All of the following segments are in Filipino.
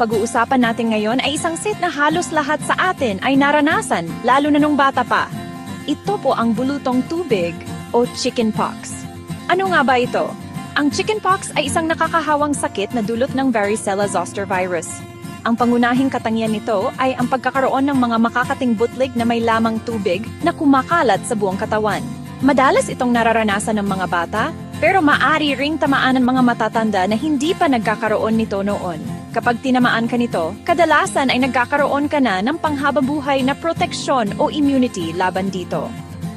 pag-uusapan natin ngayon ay isang set na halos lahat sa atin ay naranasan, lalo na nung bata pa. Ito po ang bulutong tubig o chickenpox. Ano nga ba ito? Ang chickenpox ay isang nakakahawang sakit na dulot ng varicella zoster virus. Ang pangunahing katangian nito ay ang pagkakaroon ng mga makakating butlig na may lamang tubig na kumakalat sa buong katawan. Madalas itong nararanasan ng mga bata, pero maari ring tamaan ng mga matatanda na hindi pa nagkakaroon nito noon. Kapag tinamaan ka nito, kadalasan ay nagkakaroon ka na ng panghababuhay na proteksyon o immunity laban dito.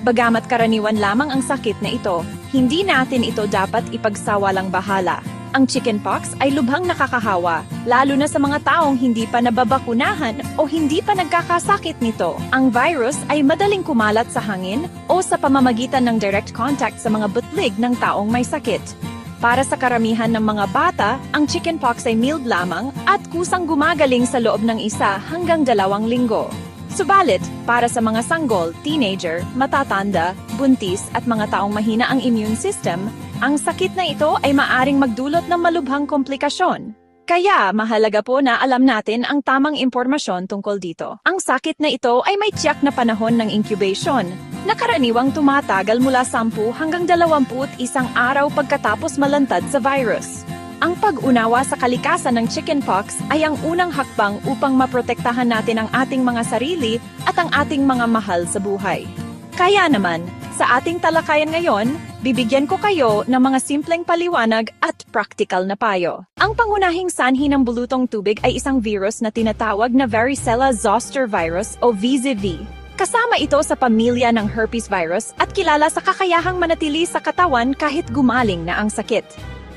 Bagamat karaniwan lamang ang sakit na ito, hindi natin ito dapat ipagsawalang bahala. Ang chickenpox ay lubhang nakakahawa, lalo na sa mga taong hindi pa nababakunahan o hindi pa nagkakasakit nito. Ang virus ay madaling kumalat sa hangin o sa pamamagitan ng direct contact sa mga butlig ng taong may sakit. Para sa karamihan ng mga bata, ang chickenpox ay mild lamang at kusang gumagaling sa loob ng isa hanggang dalawang linggo. Subalit, para sa mga sanggol, teenager, matatanda, buntis at mga taong mahina ang immune system, ang sakit na ito ay maaring magdulot ng malubhang komplikasyon. Kaya mahalaga po na alam natin ang tamang impormasyon tungkol dito. Ang sakit na ito ay may tiyak na panahon ng incubation, na karaniwang tumatagal mula 10 hanggang 21 araw pagkatapos malantad sa virus. Ang pag-unawa sa kalikasan ng chickenpox ay ang unang hakbang upang maprotektahan natin ang ating mga sarili at ang ating mga mahal sa buhay. Kaya naman, sa ating talakayan ngayon, bibigyan ko kayo ng mga simpleng paliwanag at practical na payo. Ang pangunahing sanhi ng bulutong tubig ay isang virus na tinatawag na varicella zoster virus o VZV. Kasama ito sa pamilya ng herpes virus at kilala sa kakayahang manatili sa katawan kahit gumaling na ang sakit.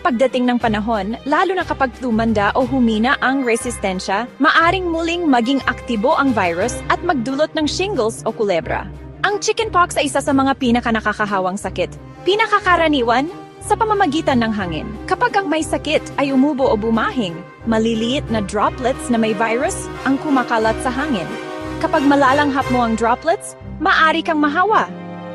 Pagdating ng panahon, lalo na kapag tumanda o humina ang resistensya, maaring muling maging aktibo ang virus at magdulot ng shingles o kulebra. Ang chickenpox ay isa sa mga pinakanakakahawang sakit. Pinakakaraniwan, sa pamamagitan ng hangin. Kapag ang may sakit ay umubo o bumahing, maliliit na droplets na may virus ang kumakalat sa hangin. Kapag malalanghap mo ang droplets, maari kang mahawa.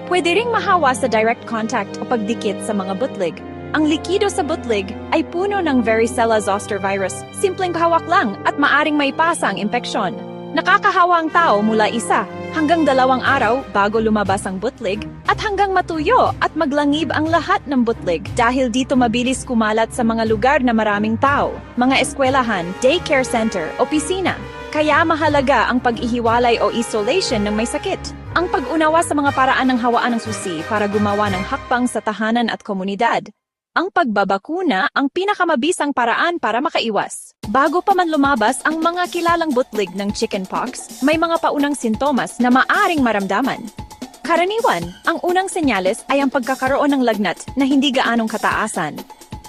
Pwede ring mahawa sa direct contact o pagdikit sa mga butlig. Ang likido sa butlig ay puno ng varicella zoster virus. Simpleng hawak lang at maaring may pasa ang impeksyon. Nakakahawa ang tao mula isa hanggang dalawang araw bago lumabas ang butlig at hanggang matuyo at maglangib ang lahat ng butlig dahil dito mabilis kumalat sa mga lugar na maraming tao, mga eskwelahan, daycare center, opisina. Kaya mahalaga ang pag-ihiwalay o isolation ng may sakit. Ang pag-unawa sa mga paraan ng hawaan ng susi para gumawa ng hakbang sa tahanan at komunidad. Ang pagbabakuna ang pinakamabisang paraan para makaiwas. Bago pa man lumabas ang mga kilalang butlig ng chickenpox, may mga paunang sintomas na maaring maramdaman. Karaniwan, ang unang senyales ay ang pagkakaroon ng lagnat na hindi gaanong kataasan,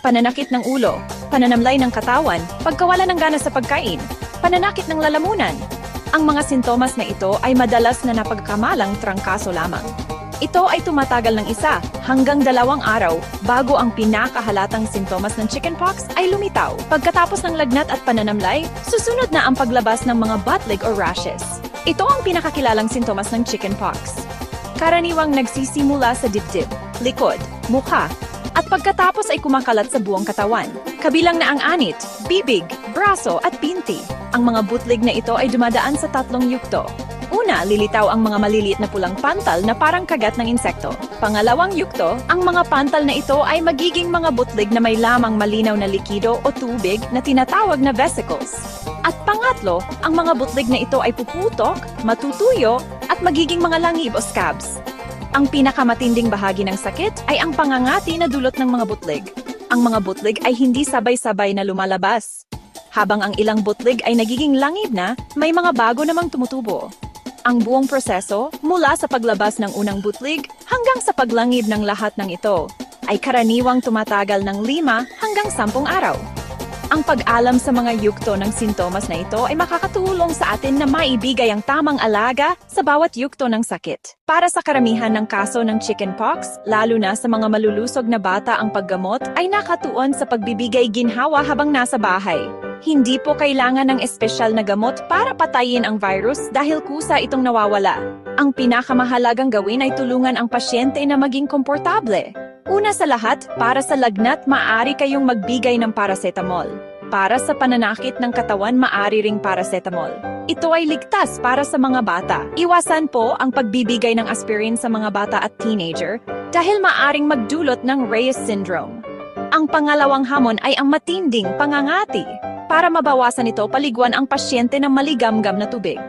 pananakit ng ulo, pananamlay ng katawan, pagkawala ng gana sa pagkain, pananakit ng lalamunan. Ang mga sintomas na ito ay madalas na napagkamalang trangkaso lamang. Ito ay tumatagal ng isa hanggang dalawang araw bago ang pinakahalatang sintomas ng chickenpox ay lumitaw. Pagkatapos ng lagnat at pananamlay, susunod na ang paglabas ng mga butlig o rashes. Ito ang pinakakilalang sintomas ng chickenpox. Karaniwang nagsisimula sa dibdib, likod, mukha, at pagkatapos ay kumakalat sa buong katawan. Kabilang na ang anit, bibig, braso at pinti. Ang mga butlig na ito ay dumadaan sa tatlong yukto. Una, lilitaw ang mga maliliit na pulang pantal na parang kagat ng insekto. Pangalawang yukto, ang mga pantal na ito ay magiging mga butlig na may lamang malinaw na likido o tubig na tinatawag na vesicles. At pangatlo, ang mga butlig na ito ay puputok, matutuyo, at magiging mga langib o scabs. Ang pinakamatinding bahagi ng sakit ay ang pangangati na dulot ng mga butlig. Ang mga butlig ay hindi sabay-sabay na lumalabas. Habang ang ilang butlig ay nagiging langib na, may mga bago namang tumutubo. Ang buong proseso, mula sa paglabas ng unang butlig hanggang sa paglangib ng lahat ng ito, ay karaniwang tumatagal ng 5 hanggang 10 araw. Ang pag-alam sa mga yukto ng sintomas na ito ay makakatulong sa atin na maibigay ang tamang alaga sa bawat yukto ng sakit. Para sa karamihan ng kaso ng chickenpox, lalo na sa mga malulusog na bata ang paggamot, ay nakatuon sa pagbibigay ginhawa habang nasa bahay. Hindi po kailangan ng espesyal na gamot para patayin ang virus dahil kusa itong nawawala. Ang pinakamahalagang gawin ay tulungan ang pasyente na maging komportable. Una sa lahat, para sa lagnat, maaari kayong magbigay ng paracetamol. para sa pananakit ng katawan maari ring paracetamol. Ito ay ligtas para sa mga bata. Iwasan po ang pagbibigay ng aspirin sa mga bata at teenager dahil maaring magdulot ng Reyes syndrome. Ang pangalawang hamon ay ang matinding pangangati. Para mabawasan ito, paliguan ang pasyente ng maligamgam na tubig.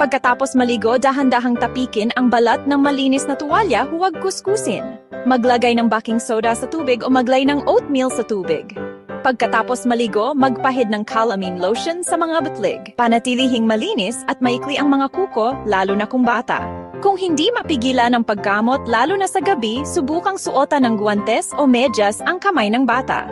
Pagkatapos maligo, dahan-dahang tapikin ang balat ng malinis na tuwalya, huwag kuskusin. Maglagay ng baking soda sa tubig o maglay ng oatmeal sa tubig. Pagkatapos maligo, magpahid ng calamine lotion sa mga butlig. Panatilihing malinis at maikli ang mga kuko, lalo na kung bata. Kung hindi mapigilan ang paggamot lalo na sa gabi, subukang suotan ng guwantes o medyas ang kamay ng bata.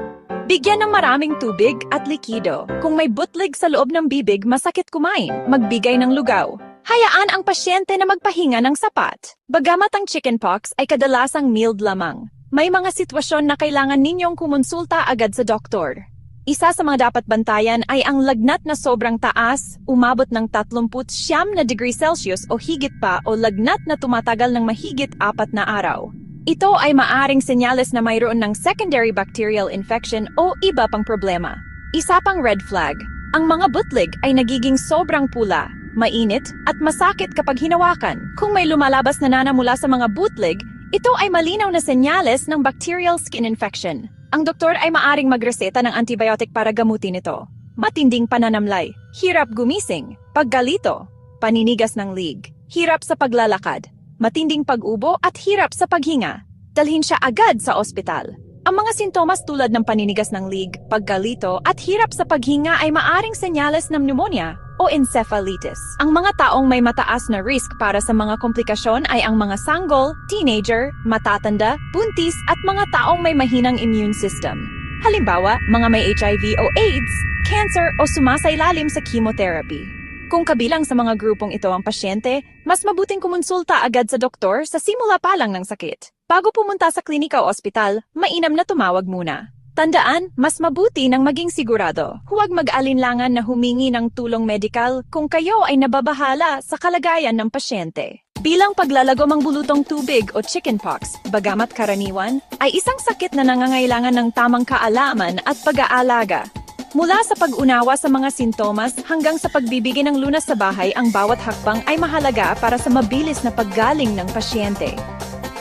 Bigyan ng maraming tubig at likido. Kung may butlig sa loob ng bibig, masakit kumain. Magbigay ng lugaw. Hayaan ang pasyente na magpahinga ng sapat. Bagamat ang chickenpox ay kadalasang mild lamang, may mga sitwasyon na kailangan ninyong kumonsulta agad sa doktor. Isa sa mga dapat bantayan ay ang lagnat na sobrang taas, umabot ng 39 na degree Celsius o higit pa o lagnat na tumatagal ng mahigit apat na araw. Ito ay maaring senyales na mayroon ng secondary bacterial infection o iba pang problema. Isa pang red flag, ang mga butlig ay nagiging sobrang pula, mainit, at masakit kapag hinawakan. Kung may lumalabas na nana mula sa mga butlig, ito ay malinaw na senyales ng bacterial skin infection. Ang doktor ay maaring magreseta ng antibiotic para gamutin ito. Matinding pananamlay, hirap gumising, paggalito, paninigas ng lig, hirap sa paglalakad, matinding pag-ubo at hirap sa paghinga. Dalhin siya agad sa ospital. Ang mga sintomas tulad ng paninigas ng lig, paggalito at hirap sa paghinga ay maaring senyales ng pneumonia o encephalitis. Ang mga taong may mataas na risk para sa mga komplikasyon ay ang mga sanggol, teenager, matatanda, buntis at mga taong may mahinang immune system. Halimbawa, mga may HIV o AIDS, cancer o sumasailalim sa chemotherapy. Kung kabilang sa mga grupong ito ang pasyente, mas mabuting kumonsulta agad sa doktor sa simula pa lang ng sakit. Bago pumunta sa klinika o ospital, mainam na tumawag muna. Tandaan, mas mabuti nang maging sigurado. Huwag mag-alinlangan na humingi ng tulong medikal kung kayo ay nababahala sa kalagayan ng pasyente. Bilang paglalagom ang bulutong tubig o chickenpox, bagamat karaniwan, ay isang sakit na nangangailangan ng tamang kaalaman at pag-aalaga. Mula sa pag-unawa sa mga sintomas hanggang sa pagbibigay ng lunas sa bahay, ang bawat hakbang ay mahalaga para sa mabilis na paggaling ng pasyente.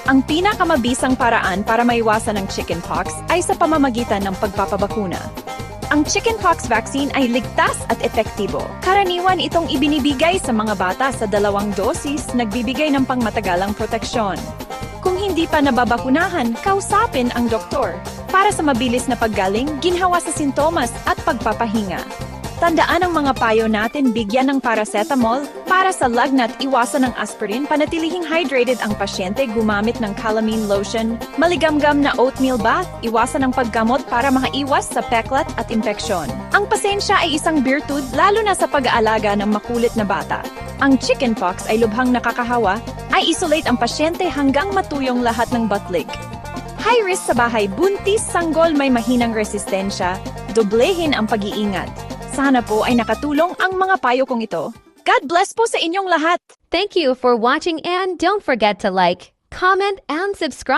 Ang pinakamabisang paraan para maiwasan ang chickenpox ay sa pamamagitan ng pagpapabakuna. Ang chickenpox vaccine ay ligtas at epektibo. Karaniwan itong ibinibigay sa mga bata sa dalawang dosis, nagbibigay ng pangmatagalang proteksyon. Kung hindi pa nababakunahan, kausapin ang doktor para sa mabilis na paggaling, ginhawa sa sintomas at pagpapahinga. Tandaan ang mga payo natin bigyan ng paracetamol para sa lagnat iwasan ng aspirin panatilihing hydrated ang pasyente gumamit ng calamine lotion, maligamgam na oatmeal bath, iwasan ang paggamot para makaiwas sa peklat at impeksyon. Ang pasensya ay isang virtud lalo na sa pag-aalaga ng makulit na bata. Ang chickenpox ay lubhang nakakahawa, ay isolate ang pasyente hanggang matuyong lahat ng butlig. High risk sa bahay, buntis, sanggol may mahinang resistensya, doblehin ang pag-iingat. Sana po ay nakatulong ang mga payo kong ito. God bless po sa inyong lahat! Thank you for watching and don't forget to like, comment, and subscribe.